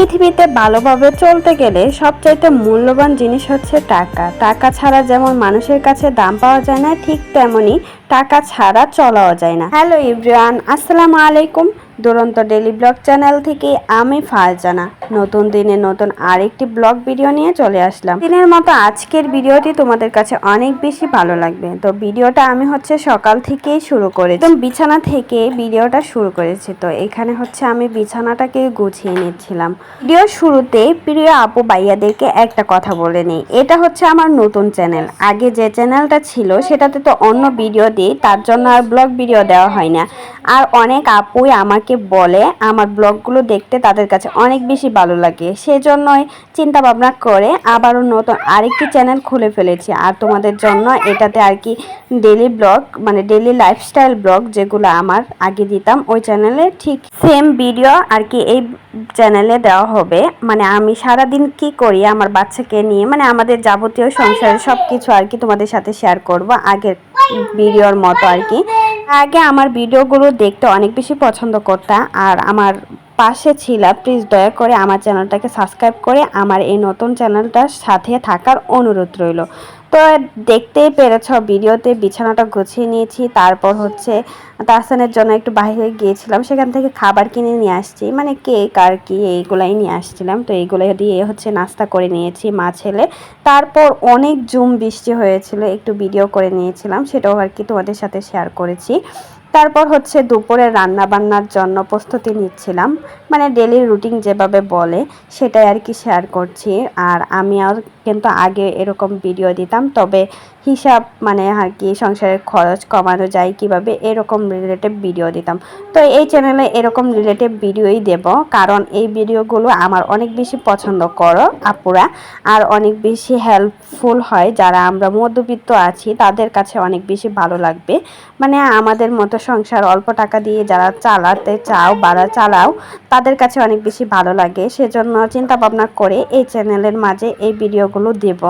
পৃথিবীতে ভালোভাবে চলতে গেলে সবচাইতে মূল্যবান জিনিস হচ্ছে টাকা। টাকা ছাড়া যেমন মানুষের কাছে দাম পাওয়া যায় না, ঠিক তেমনি টাকা ছাড়া চলাও যায় না। হ্যালো ইব্রান, আসসালামু আলাইকুম। দুরন্ত ডেলি ব্লগ চ্যানেল থেকে আমি ফারজানা। নতুন দিনে নতুন আরেকটি ব্লগ ভিডিও নিয়ে চলে আসলাম। দিনের মতো আজকের ভিডিওটি তোমাদের কাছে অনেক বেশি ভালো লাগবে। তো ভিডিওটা আমি হচ্ছে সকাল থেকেই শুরু করেছি। একদম বিছানা থেকে ভিডিওটা শুরু করেছি। তো এখানে হচ্ছে আমি বিছানাটাকে গুছিয়ে নিচ্ছিলাম। ভিডিও শুরুতে প্রিয় আপু ভাইয়াদেরকে একটা কথা বলে নিই। এটা হচ্ছে আমার নতুন চ্যানেল। আগে যে চ্যানেলটা ছিল, সেটাতে তো অন্য ভিডিও দিই, তার জন্য আর ব্লগ ভিডিও দেওয়া হয় না। আর অনেক আপুই আমাকে বলে আমার ব্লগগুলো দেখতে তাদের কাছে অনেক বেশি ভালো লাগে। সেজন্যই চিন্তা ভাবনা করে আবারও নতুন আরেকটি চ্যানেল খুলে ফেলেছি। আর তোমাদের জন্য এটাতে আর কি ডেলি ব্লগ মানে ডেলি লাইফস্টাইল ব্লগ যেগুলো আমার আগে দিতাম ওই চ্যানেলে ঠিক সেম ভিডিও আর কি এই চ্যানেলে দেওয়া হবে। মানে আমি সারাদিন কি করি আমার বাচ্চাকে নিয়ে মানে আমাদের যাবতীয় সংসারের সব কিছু আর কি তোমাদের সাথে শেয়ার করব আগের ভিডিওর মতো আর কি। আগে আমার ভিডিওগুলো দেখতে অনেক বেশি পছন্দ করতাম আর আমার পাশে ছিলা প্লিজ দয়া করে আমার চ্যানেলটাকে সাবস্ক্রাইব করে আমার এই নতুন চ্যানেলটার সাথে থাকার অনুরোধ রইল। তো দেখতেই পেরেছ, ভিডিওতে বিছানাটা গুছিয়ে নিয়েছি, তারপর হচ্ছে তাহসানের জন্য একটু বাইরে গিয়েছিলাম, সেখান থেকে খাবার কিনে নিয়ে আসছি মানে কেক আর কি, এইগুলাই নিয়ে আসছিলাম, তো এইগুলো দিয়ে হচ্ছে নাস্তা করে নিয়েছি মা ছেলে। তারপর অনেক জুম বৃষ্টি হয়েছিল, একটু ভিডিও করে নিয়েছিলাম, সেটাও আর কি তোমাদের সাথে শেয়ার করেছি। তারপর হচ্ছে দুপুরে রান্না বান্নার জন্য প্রস্তুতি নিচ্ছিলাম। মানে ডেলি রুটিন যেভাবে বলে, সেটাই আর কি শেয়ার করছি। আর আমি আর কিন্তু আগে এরকম ভিডিও দিতাম, তবে হিসাব মানে আর কি সংসারের খরচ কমানো যায় কীভাবে, এরকম রিলেটিভ ভিডিও দিতাম। তো এই চ্যানেলে এরকম রিলেটিভ ভিডিওই দেব, কারণ এই ভিডিওগুলো আমার অনেক বেশি পছন্দ করো আপুরা। আর অনেক বেশি হেল্পফুল হয় যারা আমরা মধ্যবিত্ত আছি, তাদের কাছে অনেক বেশি ভালো লাগবে। মানে আমাদের মতো সংসার অল্প টাকা দিয়ে যারা চালাতে চাও বা চালাও, তাদের কাছে অনেক বেশি ভালো লাগে। সেজন্য চিন্তা ভাবনা করে এই চ্যানেলের মাঝে এই ভিডিওগুলো দেব।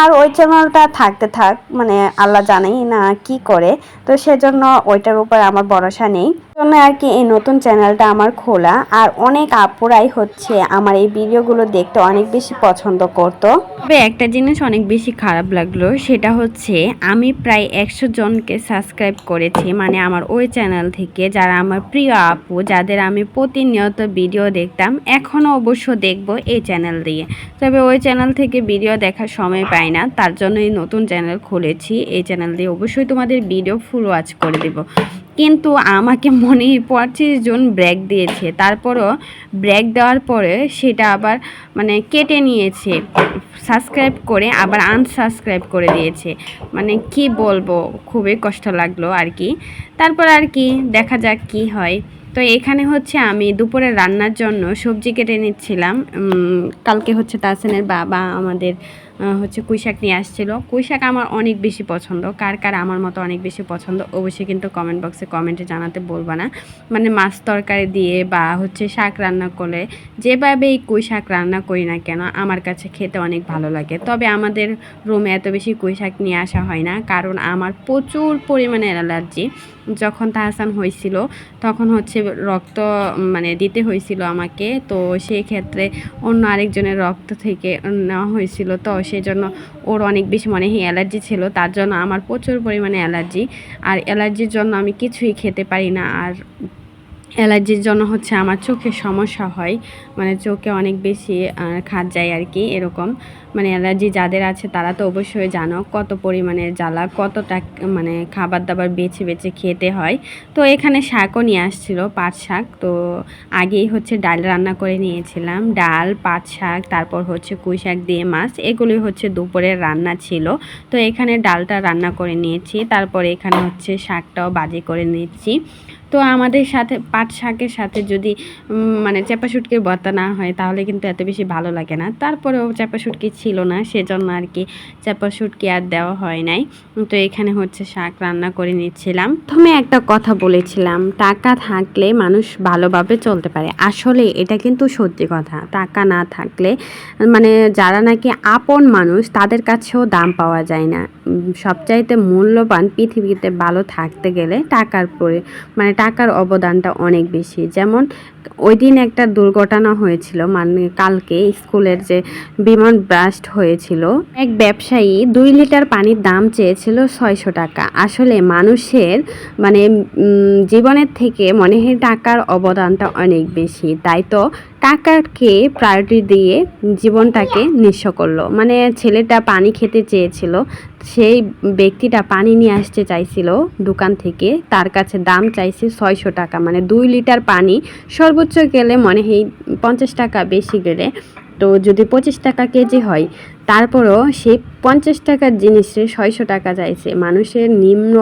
আর ওই চ্যানেলটা থাকতে থাক মানে আল্লাহ জানেই না কি করে। তো সেজন্য ওইটার উপর আমার ভরসা নেই। জন্য আর কি এই নতুন চ্যানেলটা আমার খোলা। আর অনেক আপুরাই হচ্ছে আমার এই ভিডিওগুলো দেখতে অনেক বেশি পছন্দ করতো। তবে একটা জিনিস অনেক বেশি খারাপ লাগল, সেটা হচ্ছে আমি প্রায় একশো জনকে সাবস্ক্রাইব করেছি। মানে আমার ওই চ্যানেল থেকে যারা আমার প্রিয় আপু, যাদের আমি প্রতিনিয়ত ভিডিও দেখতাম, এখনও অবশ্য দেখব এই চ্যানেল দিয়ে। তবে ওই চ্যানেল থেকে ভিডিও দেখার সময় পাই না, তার জন্য এই নতুন চ্যানেল খুলেছি। এই চ্যানেল দিয়ে অবশ্যই তোমাদের ভিডিও ফুল ওয়াচ করে দেব। কিন্তু আমাকে মনে পঁচিশ জন ব্রেক দিয়েছে। তারপরও ব্রেক দেওয়ার পরে সেটা আবার মানে কেটে নিয়েছে। সাবস্ক্রাইব করে আবার আনসাবস্ক্রাইব করে দিয়েছে। মানে কি বলব, খুবই কষ্ট লাগল আর কি। তারপর আর কি, দেখা যাক কি হয়। তো এখানে হচ্ছে আমি দুপুরে রান্নার জন্য সবজি কেটে নিচ্ছিলাম। কালকে হচ্ছে তাসেনের বাবা আমাদের হচ্ছে কুইশাক নিয়ে আসছিল। কুইশাক আমার অনেক বেশি পছন্দ। কার কার আমার মতো অনেক বেশি পছন্দ অবশ্যই কিন্তু কমেন্ট বক্সে কমেন্টে জানাতে বলবা না। মানে মাছ তরকারি দিয়ে বা হচ্ছে শাক রান্না করলে যেভাবেই কুই শাক রান্না করি না কেন, আমার কাছে খেতে অনেক ভালো লাগে। তবে আমাদের রুমে এত বেশি কুই শাক নিয়ে আসা হয় না। কারণ আমার প্রচুর পরিমাণে অ্যালার্জি যখন তাহসান হয়েছিল, তখন হচ্ছে রক্ত মানে দিতে হয়েছিল আমাকে। তো সেই ক্ষেত্রে অন্য আরেকজনের রক্ত থেকে নেওয়া হয়েছিল। তো সেই জন্য ওর অনেক বেশি মনে হয় অ্যালার্জি ছিল। তার জন্য আমার প্রচুর পরিমাণে অ্যালার্জি। আর অ্যালার্জির জন্য আমি কিছুই খেতে পারি না। আর অ্যালার্জির জন্য হচ্ছে আমার চোখে সমস্যা হয়। মানে চোখে অনেক বেশি খাত যায় আর কি এরকম। মানে অ্যালার্জি যাদের আছে তারা তো অবশ্যই জানো কত পরিমাণে জ্বালা, কতটা মানে খাবার দাবার বেছে বেছে খেতে হয়। তো এখানে শাকও নিয়ে আসছিল, পাট শাক। তো আগেই হচ্ছে ডাল রান্না করে নিয়েছিলাম। ডাল, পাট শাক, তারপর হচ্ছে কুই শাক দিয়ে মাছ। এগুলোই হচ্ছে দুপুরের রান্না ছিল। তো এখানে ডালটা রান্না করে নিয়েছি। তারপর এখানে হচ্ছে শাকটাও বাজি করে নিচ্ছি। তো আমাদের সাথে, পাট শাকের সাথে যদি মানে চেপা শুটকির ভর্তা না হয়, তাহলে কিন্তু এত বেশি ভালো লাগে না। তারপরেও চেপা শুটকি ছিল না, সেজন্য আর কি চেপা শুটকি আর দেওয়া হয় নাই। তো এখানে হচ্ছে শাক রান্না করে নিচ্ছিলাম। প্রথমে একটা কথা বলেছিলাম, টাকা থাকলে মানুষ ভালোভাবে চলতে পারে। আসলে এটা কিন্তু সত্যি কথা, টাকা না থাকলে মানে যারা নাকি আপন মানুষ, তাদের কাছেও দাম পাওয়া যায় না। সবচাইতে মূল্যবান পৃথিবীতে ভালো থাকতে গেলে টাকার পরে মানে টাকার অবদানটা অনেক বেশি। যেমন ওই দিন একটা দুর্ঘটনা হয়েছিল মানে কালকে স্কুলের যে বিমান ব্রাস্ট হয়েছিল, এক ব্যবসায়ী দুই লিটার পানির দাম চেয়েছিল ছয়শো টাকা। আসলে মানুষের মানে জীবনের থেকে মনে হয় টাকার অবদানটা অনেক বেশি। তাই তো টাকাকে প্রায়োরিটি দিয়ে জীবনটাকে নিঃস্ব করল। মানে ছেলেটা পানি খেতে চেয়েছিল সেই ব্যক্তিটা পানি নিয়ে আসতে চাইছিল দোকান থেকে তার কাছে দাম চাইছে ছয়শো টাকা। মানে দুই লিটার পানি সর্বোচ্চ গেলে মনে হয় পঞ্চাশ টাকা বেশি গেলে। তো যদি পঁচিশ টাকা কেজি হয় তারপরও সেই পঞ্চাশ টাকার জিনিসে ছয়শো টাকা চাইছে। মানুষের নিম্ন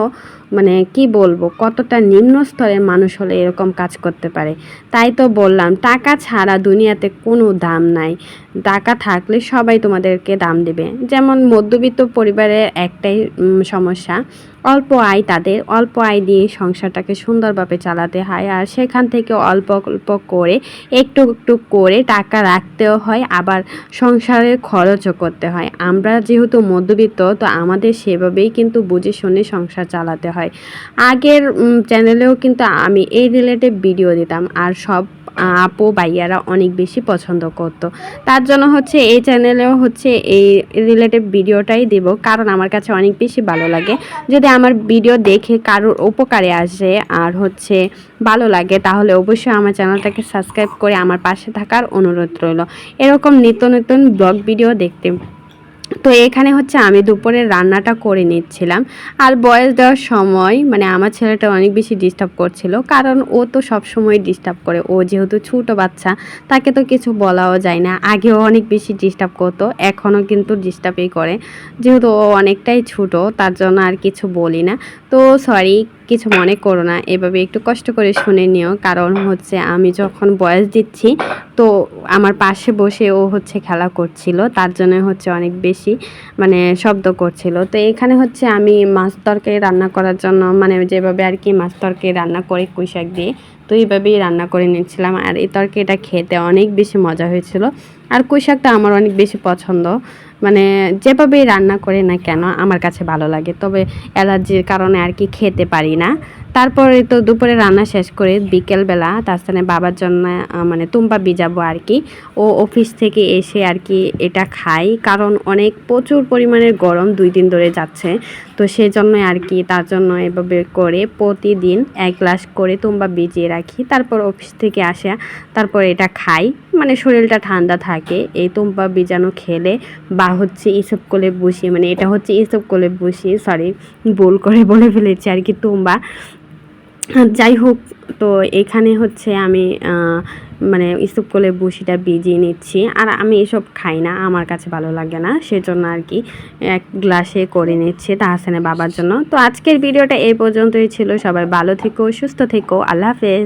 মানে কি বলব, কতটা নিম্ন স্তরের মানুষ হলে এরকম কাজ করতে পারে? তাই তো বললাম, টাকা ছাড়া দুনিয়াতে কোনো দাম নাই। টাকা থাকলে সবাই তোমাদেরকে দাম দেবে। যেমন মধ্যবিত্ত পরিবারের একটাই সমস্যা, অল্প আয় তাদের, অল্প আয় দিয়ে সংসারটাকে সুন্দরভাবে চালাতে হয় আর সেখান থেকে অল্প অল্প করে, একটু একটু করে টাকা রাখতেও হয়, আবার সংসারের খরচও করতে হয়। আমরা যেহেতু মধ্যবিত্ত, তো আমাদের সেভাবেই কিন্তু বুঝে শুনে সংসার চালাতে হয়। আগের চ্যানেলেও কিন্তু আমি এই রিলেটেড ভিডিও দিতাম। আর সব আপু, ভাইয়ারা অনেক বেশি পছন্দ করত। তার জন্য হচ্ছে এই চ্যানেলেও হচ্ছে এই রিলেটেড ভিডিওটাই দেব, কারণ আমার কাছে অনেক বেশি ভালো লাগে। যদি আমার ভিডিও দেখে কারোর উপকারে আসে আর হচ্ছে ভালো লাগে, তাহলে অবশ্যই আমার চ্যানেলটাকে সাবস্ক্রাইব করে আমার পাশে থাকার অনুরোধ রইল। এরকম নিত্য নতুন ব্লগ ভিডিও দেখতে তো এখানে হচ্ছে আমি দুপুরের রান্নাটা করে নিচ্ছিলাম। আর বয়স দেওয়ার সময় মানে আমার ছেলেটা অনেক বেশি ডিস্টার্ব করছিল, কারণ ও তো সব সময় ডিস্টার্ব করে। ও যেহেতু ছোটো বাচ্চা, তাকে তো কিছু বলাও যায় না। আগেও অনেক বেশি ডিস্টার্ব করতো, এখনও কিন্তু ডিস্টার্বই করে। যেহেতু ও অনেকটাই ছোটো, তার জন্য আর কিছু বলি না। তো সরি কিছু মনে করো না। এভাবে একটু কষ্ট করে শুনে নিও। কারণ হচ্ছে আমি যখন বয়স দিচ্ছি, তো আমার পাশে বসে ও হচ্ছে খেলা করছিল, তার জন্য হচ্ছে অনেক বেশি মানে শব্দ করছিল। তো এখানে হচ্ছে আমি মাছ তরকারি রান্না করার জন্য মানে যেভাবে আর কি মাছ তরকারি রান্না করে কুইশাক দিয়ে, তো এইভাবেই রান্না করে নিচ্ছিলাম। আর এই তরকারিটা খেতে অনেক বেশি মজা হয়েছিল। আর কুইশাকটা আমার অনেক বেশি পছন্দ। মানে যেভাবেই রান্না করে না কেন, আমার কাছে ভালো লাগে। তবে অ্যালার্জির কারণে আর কি খেতে পারি না। তারপরে তো দুপুরে রান্না শেষ করে বিকেলবেলা সাথে বাবার জন্য মানে তুম্বা ভিজাবো আর কি। ও অফিস থেকে এসে আর কি এটা খাই কারণ অনেক প্রচুর পরিমাণের গরম দুই দিন ধরে যাচ্ছে। তো সেই জন্যই আর কি তার জন্য এভাবে করে প্রতিদিন এক গ্লাস করে তুম্বা ভিজিয়ে রাখি, তারপর অফিস থেকে আসা, তারপর এটা খাই। মানে শরীরটা ঠান্ডা থাকে, এই তুম্বা ভিজানো খেলে বা হচ্ছে ইসব কোলে বসি মানে এটা হচ্ছে ইসব কোলে বসি সরি ভুল করে বলে ফেলেছি আর কি তুম্বা। যাই হোক, তো এখানে হচ্ছে আমি মানে ইসব করে বসিটা ভিজিয়ে নিচ্ছি। আর আমি এসব খাই না, আমার কাছে ভালো লাগে না, সেজন্য আর কি এক গ্লাসে করে নিচ্ছে তাহসানের বাবার জন্য। তো আজকের ভিডিওটা এই পর্যন্তই ছিল, সবাই ভালো থেকো, সুস্থ থেকো, আল্লাহ হাফেজ।